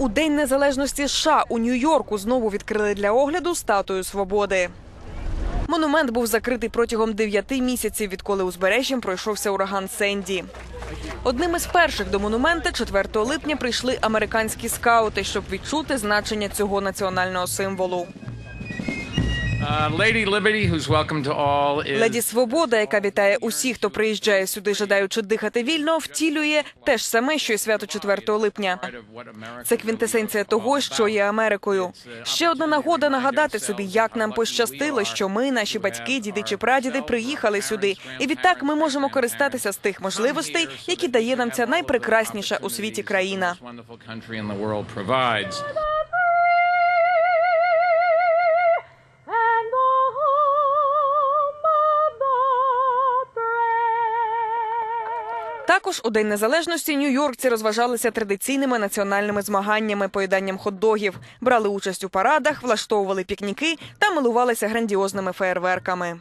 У День Незалежності США у Нью-Йорку знову відкрили для огляду статую свободи. Монумент був закритий протягом дев'яти місяців, відколи узбережжям пройшовся ураган Сенді. Одним із перших до монумента 4 липня прийшли американські скаути, щоб відчути значення цього національного символу. Леді Свобода, яка вітає усіх, хто приїжджає сюди, жадаючи дихати вільно, втілює те ж саме, що й свято 4 липня. Це квінтесенція того, що є Америкою. Ще одна нагода нагадати собі, як нам пощастило, що ми, наші батьки, діди чи прадіди, приїхали сюди. І відтак ми можемо користатися з тих можливостей, які дає нам ця найпрекрасніша у світі країна. Також у День Незалежності нью-йоркці розважалися традиційними національними змаганнями, поїданням хот-догів, брали участь у парадах, влаштовували пікніки та милувалися грандіозними феєрверками.